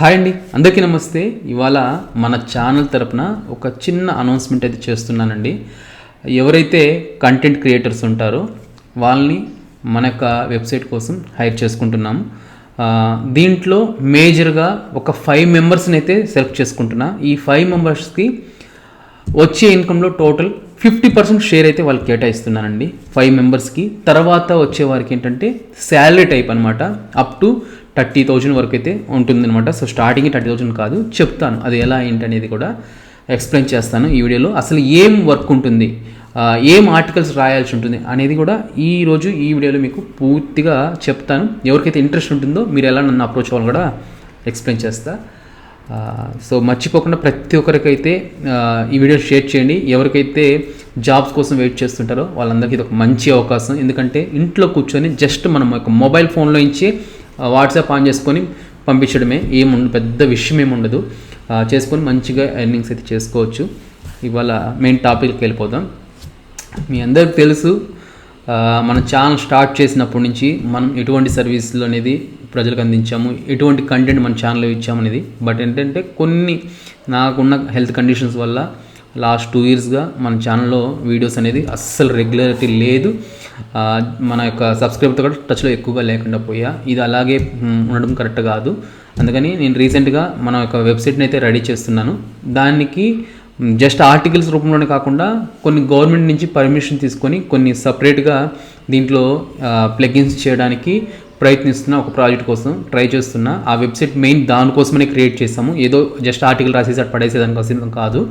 Hi అండి అందరికీ నమస్తే. ఇవాళ మన ఛానల్ తరపున ఒక చిన్న అనౌన్స్మెంట్ అయితే చేస్తున్నానండి. ఎవరైతే కంటెంట్ క్రియేటర్స్ ఉంటారో వాళ్ళని మన యొక్క వెబ్సైట్ కోసం హైర్ చేసుకుంటున్నాము దీంట్లో మేజర్గా ఒక ఫైవ్ మెంబర్స్ని అయితే సెలెక్ట్ చేసుకుంటున్నా. ఈ ఫైవ్ మెంబర్స్కి వచ్చే ఇన్కంలో టోటల్ ఫిఫ్టీ పర్సెంట్ షేర్ అయితే వాళ్ళు కేటాయిస్తున్నానండి. ఫైవ్ మెంబర్స్కి. తర్వాత వచ్చే వారికి ఏంటంటే శాలరీ టైప్ అనమాట అప్ టు థర్టీ థౌజండ్ వరకు అయితే ఉంటుందన్నమాట. సో స్టార్టింగ్ థర్టీ థౌజండ్ కాదు. చెప్తాను అది ఎలా ఏంటి అనేది కూడా ఎక్స్ప్లెయిన్ చేస్తాను ఈ వీడియోలో. అసలు ఏం వర్క్ ఉంటుంది ఏం ఆర్టికల్స్ రాయాల్సి ఉంటుంది అనేది కూడా ఈరోజు ఈ వీడియోలో మీకు పూర్తిగా చెప్తాను. ఎవరికైతే ఇంట్రెస్ట్ ఉంటుందో మీరు ఎలా నన్ను అప్రోచ్ అవ్వాలని కూడా ఎక్స్ప్లెయిన్ చేస్తా. సో మర్చిపోకుండా ప్రతి ఒక్కరికైతే ఈ వీడియో షేర్ చేయండి. ఎవరికైతే జాబ్స్ కోసం వెయిట్ చేస్తుంటారో వాళ్ళందరికీ ఇది ఒక మంచి అవకాశం. ఎందుకంటే ఇంట్లో కూర్చొని జస్ట్ మనం ఒక మొబైల్ ఫోన్లో నుంచి వాట్సాప్ ఆన్ చేసుకొని పంపించడమే. ఏముండదు పెద్ద విషయం ఏమి ఉండదు. చేసుకొని మంచిగా ఎర్నింగ్స్ అయితే చేసుకోవచ్చు. ఇవాళ మెయిన్ టాపిక్కి వెళ్ళిపోదాం. మీ అందరికి తెలుసు మన ఛానల్ స్టార్ట్ చేసినప్పటి నుంచి మనం ఎటువంటి సర్వీసులు అనేది ప్రజలకు అందించాము ఎటువంటి కంటెంట్ మన ఛానల్లో ఇచ్చామనేది బట్ ఏంటంటే కొన్ని నాకున్న హెల్త్ కండిషన్స్ వల్ల లాస్ట్ టూ ఇయర్స్గా మన ఛానల్లో వీడియోస్ అనేది అస్సలు రెగ్యులారిటీ లేదు. మన యొక్క సబ్స్క్రైబర్తో కూడా టచ్లో ఎక్కువగా లేకుండా పోయా. ఇది అలాగే ఉండడం కరెక్ట్ కాదు. అందుకని నేను రీసెంట్గా మన యొక్క వెబ్సైట్ని అయితే రెడీ చేస్తున్నాను. దానికి జస్ట్ ఆర్టికల్స్ రూపంలోనే కాకుండా కొన్ని గవర్నమెంట్ నుంచి పర్మిషన్ తీసుకొని కొన్ని సపరేట్గా దీంట్లో ప్లగిన్స్ చేయడానికి ప్రయత్నిస్తున్న ఒక ప్రాజెక్ట్ కోసం ట్రై చేస్తున్నా. ఆ వెబ్సైట్ మెయిన్ దానికోసమనే క్రియేట్ చేస్తాము ఏదో జస్ట్ ఆర్టికల్ రాసేసి అటు పడేసేదాని కాదు.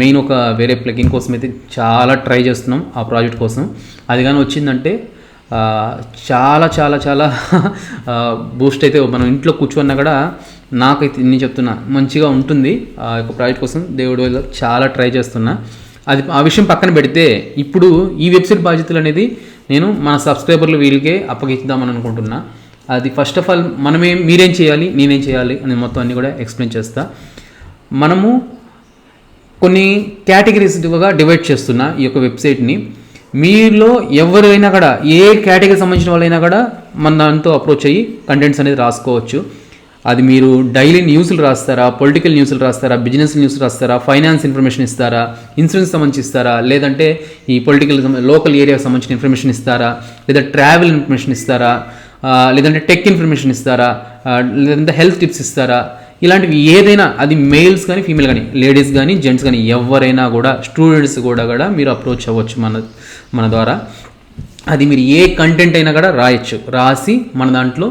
మెయిన్ ఒక వేరే ప్లగిన్ కోసం అయితే చాలా ట్రై చేస్తున్నాం ఆ ప్రాజెక్ట్ కోసం. అది కానీ వచ్చిందంటే చాలా చాలా చాలా బూస్ట్ అయితే మనం ఇంట్లో కూర్చున్నా కూడా నాకైతే నేను చెప్తున్నా మంచిగా ఉంటుంది ఆ యొక్క ప్రాజెక్ట్ కోసం. దేవుడు చాలా ట్రై చేస్తున్నా. అది ఆ విషయం పక్కన పెడితే ఇప్పుడు ఈ వెబ్సైట్ బాధ్యతలు అనేది నేను మన సబ్స్క్రైబర్లు వీళ్ళకే అప్పగించుదామని అనుకుంటున్నా. అది ఫస్ట్ ఆఫ్ ఆల్ మనమే మీరేం చేయాలి నేనేం చేయాలి అని మొత్తం అన్నీ కూడా ఎక్స్ప్లెయిన్ చేస్తా. మనము కొన్ని కేటగిరీస్గా డివైడ్ చేస్తున్నా ఈ యొక్క వెబ్సైట్ని మీలో ఎవరైనా కూడా ఏ కేటగిరీ సంబంధించిన వాళ్ళైనా కూడా మన దాంతో అప్రోచ్ అయ్యి కంటెంట్స్ అనేది రాసుకోవచ్చు. అది మీరు డైలీ న్యూస్లు రాస్తారా పొలిటికల్ న్యూస్లు రాస్తారా బిజినెస్ న్యూస్ రాస్తారా ఫైనాన్స్ ఇన్ఫర్మేషన్ ఇస్తారా ఇన్సూరెన్స్ సంబంధించి ఇస్తారా లేదంటే ఈ పొలిటికల్ లోకల్ ఏరియాకి సంబంధించిన ఇన్ఫర్మేషన్ ఇస్తారా లేదా ట్రావెల్ ఇన్ఫర్మేషన్ ఇస్తారా లేదంటే టెక్ ఇన్ఫర్మేషన్ ఇస్తారా లేదంటే హెల్త్ టిప్స్ ఇస్తారా ఇలాంటివి ఏదైనా అది మెయిల్స్ కానీ ఫీమేల్ కానీ లేడీస్ కానీ జెంట్స్ కానీ ఎవరైనా కూడా స్టూడెంట్స్ కూడా కూడా మీరు అప్రోచ్ అవ్వచ్చు మన మన ద్వారా. అది మీరు ఏ కంటెంట్ అయినా కూడా రాయొచ్చు. రాసి మన దాంట్లో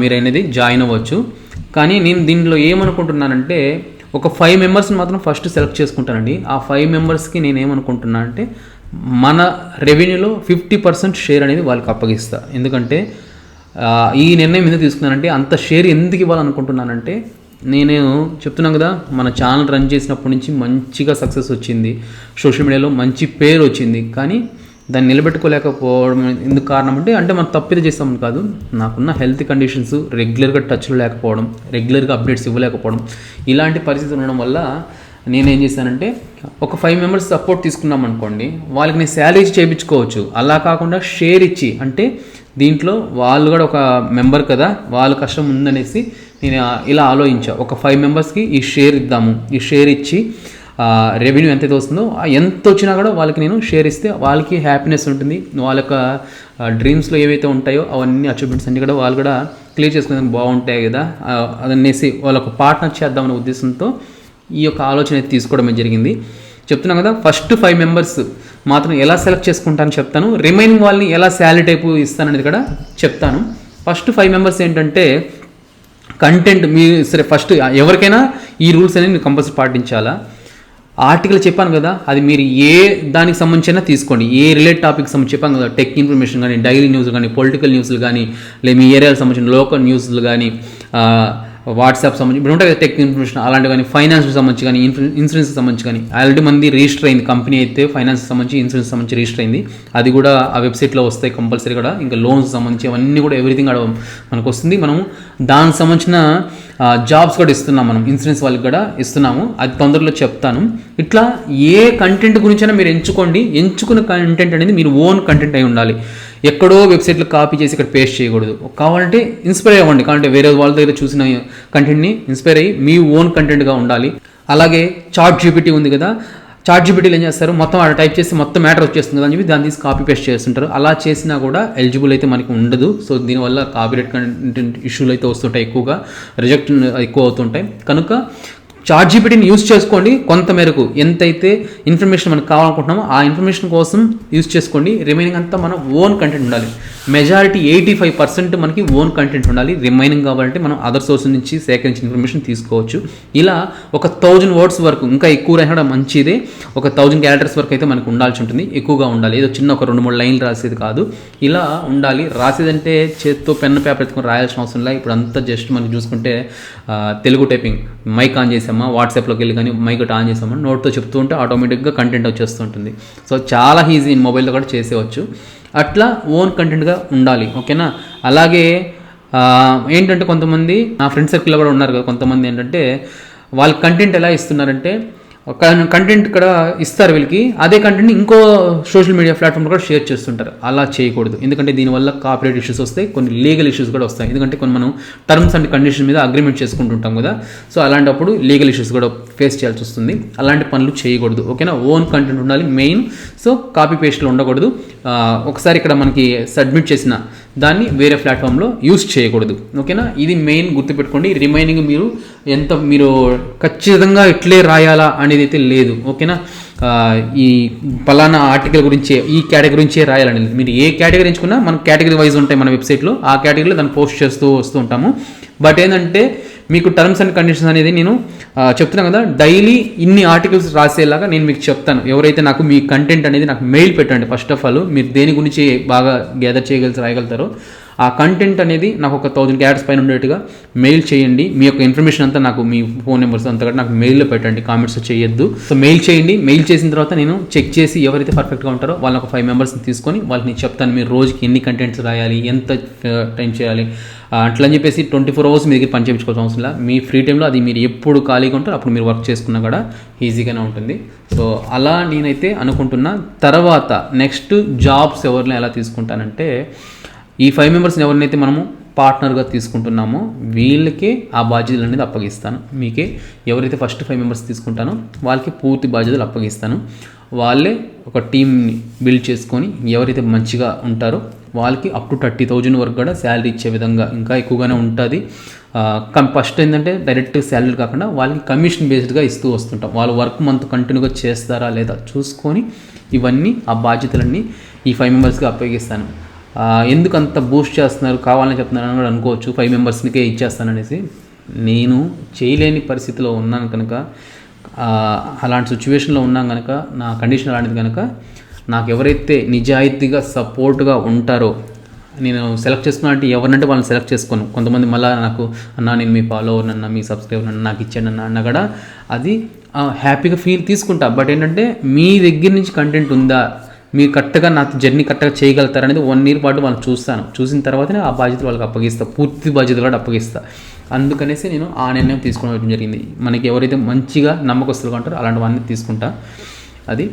మీరు అనేది జాయిన్ అవ్వచ్చు. కానీ నేను దీంట్లో ఏమనుకుంటున్నానంటే ఒక ఫైవ్ మెంబర్స్ని మాత్రం ఫస్ట్ సెలెక్ట్ చేసుకుంటానండి. ఆ ఫైవ్ మెంబర్స్కి నేను ఏమనుకుంటున్నా అంటే మన రెవెన్యూలో ఫిఫ్టీ పర్సెంట్ షేర్ అనేది వాళ్ళకి అప్పగిస్తా. ఎందుకంటే ఈ నిర్ణయం ఎందుకు తీసుకున్నానంటే అంత షేర్ ఎందుకు ఇవ్వాలనుకుంటున్నానంటే నేను చెప్తున్నాను కదా మన ఛానల్ రన్ చేసినప్పటి నుంచి మంచిగా సక్సెస్ వచ్చింది. సోషల్ మీడియాలో మంచి పేరు వచ్చింది. కానీ దాన్ని నిలబెట్టుకోలేకపోవడం ఎందుకు కారణం అంటే అంటే మనం తప్పిది చేస్తాం కాదు. నాకున్న హెల్త్ కండిషన్స్ రెగ్యులర్గా టచ్లో లేకపోవడం రెగ్యులర్గా అప్డేట్స్ ఇవ్వలేకపోవడం ఇలాంటి పరిస్థితి ఉండడం వల్ల నేనేం చేశానంటే ఒక ఫైవ్ మెంబర్స్ సపోర్ట్ తీసుకున్నాం అనుకోండి వాళ్ళకి నేను శాలరీ చేయించుకోవచ్చు. అలా కాకుండా షేర్ ఇచ్చి అంటే దీంట్లో వాళ్ళు కూడా ఒక మెంబర్ కదా వాళ్ళు కష్టం ఉందనేసి నేను ఇలా ఆలోచించా ఒక ఫైవ్ మెంబర్స్కి ఈ షేర్ ఇద్దాము. ఈ షేర్ ఇచ్చి రెవెన్యూ ఎంతైతే వస్తుందో ఎంత వచ్చినా కూడా వాళ్ళకి నేను షేర్ ఇస్తే వాళ్ళకి హ్యాపీనెస్ ఉంటుంది. వాళ్ళ యొక్క డ్రీమ్స్లో ఏవైతే ఉంటాయో అవన్నీ అచీవ్మెంట్స్ అన్నీ కూడా వాళ్ళు కూడా క్లియర్ చేసుకోవడానికి బాగుంటాయి కదా. అదనేసి వాళ్ళకు పార్ట్నర్ చేద్దామనే ఉద్దేశంతో ఈ యొక్క ఆలోచన అయితే తీసుకోవడం జరిగింది. చెప్తున్నాం కదా ఫస్ట్ ఫైవ్ మెంబర్స్ మాత్రం ఎలా సెలెక్ట్ చేసుకుంటాను చెప్తాను. రిమైనింగ్ వాళ్ళని ఎలా శాలరీ టైపు ఇస్తాననేది కూడా చెప్తాను. ఫస్ట్ ఫైవ్ మెంబర్స్ ఏంటంటే కంటెంట్ మీ సరే ఫస్ట్ ఎవరికైనా ఈ రూల్స్ అనేది మీరు కంపల్సరీ పాటించాలా? ఆర్టికల్ చెప్పాను కదా అది మీరు ఏ దానికి సంబంధించిన తీసుకోండి. ఏ రిలేట్ టాపిక్ సంబంధించి చెప్పాను కదా టెక్ ఇన్ఫర్మేషన్ కానీ డైలీ న్యూస్ కానీ పొలిటికల్ న్యూస్లు కానీ లేదా మీ ఏరియాకి సంబంధించిన లోకల్ న్యూస్లు కానీ వాట్సాప్ సంబంధించి ఇప్పుడు ఉంటాయి టెక్ ఇన్ఫర్మేషన్ అలాంటి కానీ ఫైనాన్స్ సంబంధించి కానీ ఇన్సూరెన్స్ సంబంధించి కానీ ఆల్రెడీ మంది రిజిస్టర్ అయింది కంపెనీ అయితే ఫైనాన్స్ సంబంధించి ఇన్సూరెన్స్ సంబంధించి రిజిస్టర్ అయింది. అది కూడా ఆ వెబ్సైట్లో వస్తాయి కంపల్సరీ కూడా. ఇంకా లోన్స్ సంబంధించి అవన్నీ కూడా ఎవ్రీథింగ్ అడవ మనకు వస్తుంది మనం దానికి సంబంధించిన జాబ్స్ కూడా ఇస్తున్నాం మనం. ఇన్సూరెన్స్ వాళ్ళకి కూడా ఇస్తున్నాము. అది తొందరలో చెప్తాను. ఇట్లా ఏ కంటెంట్ గురించైనా మీరు ఎంచుకోండి. ఎంచుకున్న కంటెంట్ అనేది మీరు ఓన్ కంటెంట్ అయి ఉండాలి. ఎక్కడో వెబ్సైట్లో కాపీ చేసి ఇక్కడ పేస్ట్ చేయకూడదు. కావాలంటే ఇన్స్పైర్ అవ్వండి. కావాలంటే వేరే వాళ్ళ దగ్గర చూసిన కంటెంట్ని ఇన్స్పైర్ అయ్యి మీ ఓన్ కంటెంట్గా ఉండాలి. అలాగే చాట్ జీపీటీ ఉంది కదా చాట్ జీపీటీలు ఏం చేస్తారు? మొత్తం అక్కడ టైప్ చేసి మొత్తం మ్యాటర్ వచ్చేస్తుంది కదా అని చెప్పి దాన్ని తీసి కాపీ పేస్ట్ చేస్తుంటారు. అలా చేసినా కూడా ఎలిజిబుల్ అయితే మనకి ఉండదు. సో దీనివల్ల కాపీరేట్ కంటెంట్ ఇష్యూలు అయితే వస్తుంటాయి ఎక్కువగా రిజెక్ట్ ఎక్కువ అవుతుంటాయి. కనుక చాట్ జీపీటీని యూస్ చేసుకోండి కొంత మేరకు ఎంతైతే ఇన్ఫర్మేషన్ మనకు కావాలనుకుంటున్నామో ఆ ఇన్ఫర్మేషన్ కోసం యూస్ చేసుకోండి. రిమైనింగ్ అంతా మన ఓన్ కంటెంట్ ఉండాలి. మెజారిటీ ఎయిటీ ఫైవ్ పర్సెంట్ మనకి ఓన్ కంటెంట్ ఉండాలి. రిమైనింగ్ కావాలంటే మనం అదర్ సోర్స్ నుంచి సేకరించిన ఇన్ఫర్మేషన్ తీసుకోవచ్చు. ఇలా ఒక థౌజండ్ వర్డ్స్ వరకు ఇంకా ఎక్కువ రాసినా కూడా మంచిదే. ఒక థౌజండ్ క్యారెక్టర్స్ వరకు అయితే మనకు ఉండాల్సి ఉంటుంది. ఎక్కువగా ఉండాలి. ఏదో చిన్న ఒక రెండు మూడు లైన్లు రాసేది కాదు. ఇలా ఉండాలి. రాసేదంటే చేత్తో పెన్ పేపర్ ఎత్తుకొని రాయాల్సిన అవసరం లేదు. ఇప్పుడు అంతా జస్ట్ మనం చూసుకుంటే తెలుగు టైపింగ్. మైక్ ఆన్ చేసామా వాట్సాప్లోకి వెళ్ళి కానీ మైక్ ఆన్ చేసామా నోట్తో చెప్తూ ఉంటే ఆటోమేటిక్గా కంటెంట్ వచ్చేస్తుంటుంది. సో చాలా ఈజీ మొబైల్లో కూడా చేసేవచ్చు. అట్లా ఓన్ కంటెంట్గా ఉండాలి ఓకేనా అలాగే ఏంటంటే కొంతమంది నా ఫ్రెండ్ సర్కిల్లో కూడా ఉన్నారు కదా కొంతమంది ఏంటంటే వాళ్ళ కంటెంట్ ఎలా ఇస్తున్నారంటే కంటెంట్ ఇక్కడ ఇస్తారు వీళ్ళకి. అదే కంటెంట్ ఇంకో సోషల్ మీడియా ప్లాట్ఫామ్ కూడా షేర్ చేస్తుంటారు. అలా చేయకూడదు. ఎందుకంటే దీనివల్ల కాపరేట్ ఇష్యూస్ వస్తాయి కొన్ని లీగల్ ఇష్యూస్ కూడా వస్తాయి. ఎందుకంటే కొన్ని మనం టర్మ్స్ అండ్ కండిషన్ మీద అగ్రిమెంట్ చేసుకుంటుంటాం కదా. సో అలాంటప్పుడు లీగల్ ఇష్యూస్ కూడా ఫేస్ చేయాల్సి వస్తుంది. అలాంటి పనులు చేయకూడదు. ఓకేనా ఓన్ కంటెంట్ ఉండాలి మెయిన్ సో కాపీ పేస్ట్లో ఉండకూడదు. ఒకసారి ఇక్కడ మనకి సబ్మిట్ చేసిన దాన్ని వేరే ప్లాట్ఫామ్లో యూస్ చేయకూడదు. ఓకేనా? ఇది మెయిన్ గుర్తుపెట్టుకోండి. రిమైనింగ్ మీరు ఎంత మీరు ఖచ్చితంగా ఇట్లే రాయాలా అనేది అయితే లేదు. ఓకేనా? ఈ పలానా ఆర్టికల్ గురించే ఈ కేటగిరీ గురించే రాయాలని మీరు ఏ కేటగిరీ ఎంచుకున్నా మన కేటగిరీ వైజ్ ఉంటాయి మన వెబ్సైట్లో. ఆ కేటగిరీలో దాన్ని పోస్ట్ చేస్తూ వస్తూ ఉంటాము. బట్ ఏంటంటే మీకు టర్మ్స్ అండ్ కండిషన్స్ అనేది నేను చెప్తున్నాను కదా డైలీ ఇన్ని ఆర్టికల్స్ రాసేలాగా నేను మీకు చెప్తాను. ఎవరైతే నాకు మీ కంటెంట్ అనేది నాకు మెయిల్ పెట్టండి ఫస్ట్ ఆఫ్ ఆల్ మీరు దేని గురించి బాగా గ్యాదర్ చేయగలిసి రాయగలుగుతారో ఆ కంటెంట్ అనేది నాకు ఒక థౌజండ్ క్యారెక్టర్స్ పైన ఉండేట్టుగా మెయిల్ చేయండి. మీ యొక్క ఇన్ఫర్మేషన్ అంతా నాకు మీ ఫోన్ నెంబర్స్ అంతా కూడా నాకు మెయిల్లో పెట్టండి. కామెంట్స్ చేయొద్దు. సో మెయిల్ చేయండి. మెయిల్ చేసిన తర్వాత నేను చెక్ చేసి ఎవరైతే పర్ఫెక్ట్గా ఉంటారో వాళ్ళని ఒక ఫైవ్ మెంబర్స్ని తీసుకొని వాళ్ళని చెప్తాను. మీరు రోజుకి ఎన్ని కంటెంట్స్ రాయాలి? ఎంత టైం చేయాలి? అట్లా అని చెప్పేసి ట్వంటీ ఫోర్ అవర్స్ మీ దగ్గర పని చేయించుకోవాల్సిన అవసరం లేదు మీ ఫ్రీ టైంలో అది మీరు ఎప్పుడు ఖాళీగా ఉంటారో అప్పుడు మీరు వర్క్ చేసుకున్నా కూడా ఈజీగానే ఉంటుంది. సో అలా నేనైతే అనుకుంటున్నా. తర్వాత నెక్స్ట్ జాబ్స్ ఎవరిని ఎలా తీసుకుంటానంటే ఈ ఫైవ్ మెంబర్స్ని ఎవరినైతే మనము పార్ట్నర్గా తీసుకుంటున్నామో వీళ్ళకే ఆ బాధ్యతలు అనేది అప్పగిస్తాను. మీకే ఎవరైతే ఫస్ట్ ఫైవ్ మెంబర్స్ తీసుకుంటానో వాళ్ళకి పూర్తి బాధ్యతలు అప్పగిస్తాను. వాళ్ళే ఒక టీంని బిల్డ్ చేసుకొని ఎవరైతే మంచిగా ఉంటారో వాళ్ళకి అప్ టు థర్టీ థౌజండ్ వరకు కూడా శాలరీ ఇచ్చే విధంగా ఇంకా ఎక్కువగానే ఉంటుంది. ఫస్ట్ ఏంటంటే డైరెక్ట్ శాలరీ కాకుండా వాళ్ళకి కమిషన్ బేస్డ్గా ఇస్తూ వస్తుంటాం. వాళ్ళు వర్క్ మంత్ కంటిన్యూగా చేస్తారా లేదా చూసుకొని ఇవన్నీ ఆ బాధ్యతలన్నీ ఈ ఫైవ్ మెంబర్స్గా అప్పగిస్తాను. ఎందుకు అంత బూస్ట్ చేస్తున్నారు? కావాలని చెప్తున్నారు అని కూడా అనుకోవచ్చు. ఫైవ్ మెంబర్స్నికే ఇచ్చేస్తాననేసి. నేను చేయలేని పరిస్థితిలో ఉన్నాను కనుక అలాంటి సిచ్యువేషన్లో ఉన్నాం కనుక నా కండిషన్ అలాంటిది కనుక నాకు ఎవరైతే నిజాయితీగా సపోర్ట్గా ఉంటారో నేను సెలెక్ట్ చేసుకున్నా అంటే ఎవరినంటే వాళ్ళని సెలెక్ట్ చేసుకోను. కొంతమంది మళ్ళీ నాకు అన్న నేను మీ ఫాలోవర్ అన్న మీ సబ్స్క్రైబర్ అన్న నాకు ఇచ్చాను అన్న అన్న కూడా అది హ్యాపీగా ఫీల్ తీసుకుంటా. బట్ ఏంటంటే మీ దగ్గర నుంచి కంటెంట్ ఉందా? మీరు కరెక్ట్గా నా జర్నీ కరెక్ట్గా చేయగలుగుతారు అనేది వన్ ఇయర్ పాటు వాళ్ళు చూస్తాను. చూసిన తర్వాతనే ఆ బాధ్యత వాళ్ళకి అప్పగిస్తా. పూర్తి బాధ్యత కూడా అప్పగిస్తా. అందుకనేసి నేను ఆ నిర్ణయం తీసుకోవడం జరిగింది. మనకి ఎవరైతే మంచిగా నమ్మకస్తులుగా ఉంటారో అలాంటి వాళ్ళని తీసుకుంటా. అది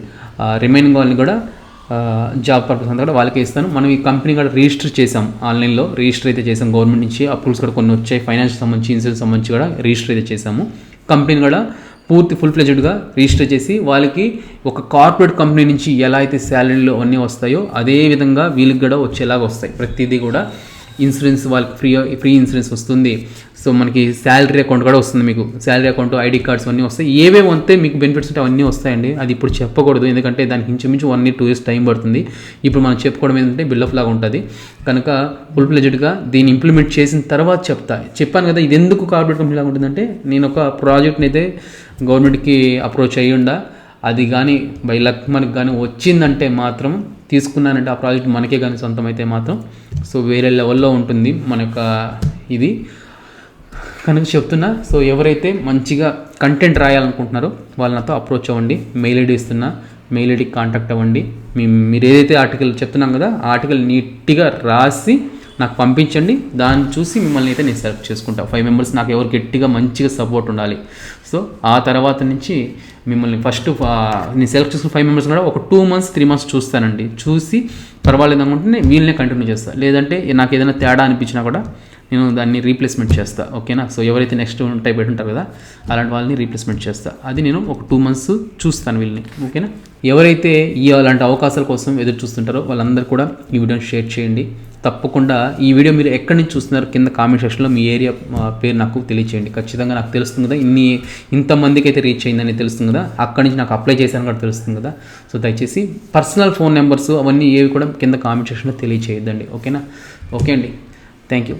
రిమైనింగ్ వాళ్ళని కూడా జాబ్ పర్పస్ అంతా కూడా వాళ్ళకే ఇస్తాను. మనం ఈ కంపెనీ కూడా రిజిస్టర్ చేసాం ఆన్లైన్లో రిజిస్టర్ అయితే చేసాం గవర్నమెంట్ నుంచి అప్రూవ్స్ కూడా కొన్ని వచ్చాయి. ఫైనాన్స్ సంబంధించి ఇన్సూరెన్స్ సంబంధించి కూడా రిజిస్టర్ అయితే చేసాము కంపెనీ కూడా పూర్తి ఫుల్ ఫ్లెజ్డ్గా రిజిస్టర్ చేసి వాళ్ళకి ఒక కార్పొరేట్ కంపెనీ నుంచి ఎలా అయితే శాలరీలు అన్నీ వస్తాయో అదే విధంగా వీళ్ళకి కూడా వచ్చేలాగా వస్తాయి. ప్రతిదీ కూడా ఇన్సూరెన్స్ వాళ్ళకి ఫ్రీ ఫ్రీ ఇన్సూరెన్స్ వస్తుంది. సో మనకి శాలరీ అకౌంట్ కూడా వస్తుంది మీకు. శాలరీ అకౌంట్ ఐడి కార్డ్స్ అన్నీ వస్తాయి. ఏవే వస్తే మీకు బెనిఫిట్స్ ఉంటే అవన్నీ వస్తాయండి. అది ఇప్పుడు చెప్పకూడదు. ఎందుకంటే దానికి ఇంచుమించు one year two years time పడుతుంది. ఇప్పుడు మనం చెప్పుకోవడం ఏంటంటే బిల్డప్ లాగా ఉంటుంది. కనుక ఫుల్ ప్లెజెడ్గా దీన్ని ఇంప్లిమెంట్ చేసిన తర్వాత చెప్తా. చెప్పాను కదా ఇది ఎందుకు కార్పొరేట్ కంపెనీ లాగా ఉంటుందంటే నేను ఒక ప్రాజెక్ట్ని అయితే గవర్నమెంట్కి అప్రోచ్ అయ్యి అది కానీ బై లక్ మనకు కానీ వచ్చిందంటే మాత్రం తీసుకున్నానంటే ఆ ప్రాజెక్ట్ మనకే కానీ సొంతం అయితే మాత్రం. సో వేరే లెవెల్లో ఉంటుంది మన యొక్క ఇది. కనుక చెప్తున్నా సో ఎవరైతే మంచిగా కంటెంట్ రాయాలనుకుంటున్నారో వాళ్ళు నాతో అప్రోచ్ అవ్వండి మెయిల్ ఐడి ఇస్తున్నా మెయిల్ ఐడికి కాంటాక్ట్ అవ్వండి. మీ మీరు ఏదైతే ఆర్టికల్ చెప్తున్నాం కదా ఆ ఆర్టికల్ నీట్గా రాసి నాకు పంపించండి. దాన్ని చూసి మిమ్మల్ని అయితే నేను సెలెక్ట్ చేసుకుంటా. ఫైవ్ మెంబర్స్ నాకు ఎవరు గట్టిగా మంచిగా సపోర్ట్ ఉండాలి. సో ఆ తర్వాత నుంచి మిమ్మల్ని ఫస్ట్ నేను సెలెక్ట్ చేసుకున్న ఫైవ్ మెంబర్స్ కూడా ఒక టూ మంత్స్ త్రీ మంత్స్ చూస్తానండి. చూసి పర్వాలేదు అనుకుంటే వీళ్ళనే కంటిన్యూ చేస్తాను లేదంటే నాకు ఏదైనా తేడా అనిపించినా కూడా నేను దాన్ని రీప్లేస్మెంట్ చేస్తా. ఓకేనా సో ఎవరైతే నెక్స్ట్ టైప్ ఉంటారు కదా అలాంటి వాళ్ళని రీప్లేస్మెంట్ చేస్తా. అది నేను ఒక టూ మంత్స్ చూస్తాను వీళ్ళని. ఓకేనా ఎవరైతే ఈ అలాంటి అవకాశాల కోసం ఎదురు చూస్తుంటారో వాళ్ళందరూ కూడా ఈ వీడియోని షేర్ చేయండి. తప్పకుండా ఈ వీడియో మీరు ఎక్కడి నుంచి చూస్తున్నారు కింద కామెంట్ సెక్షన్లో మీ ఏరియా పేరు నాకు తెలియచేయండి. ఖచ్చితంగా నాకు తెలుస్తుంది కదా ఇన్ని ఇంతమందికి అయితే రీచ్ అయిందని తెలుస్తుంది కదా అక్కడి నుంచి నాకు అప్లై చేశాను కూడా తెలుస్తుంది కదా. సో దయచేసి పర్సనల్ ఫోన్ నెంబర్స్ అవన్నీ ఏవి కూడా కింద కామెంట్ సెక్షన్లో తెలియచేయద్దండి. ఓకేనా? ఓకే అండి. Thank you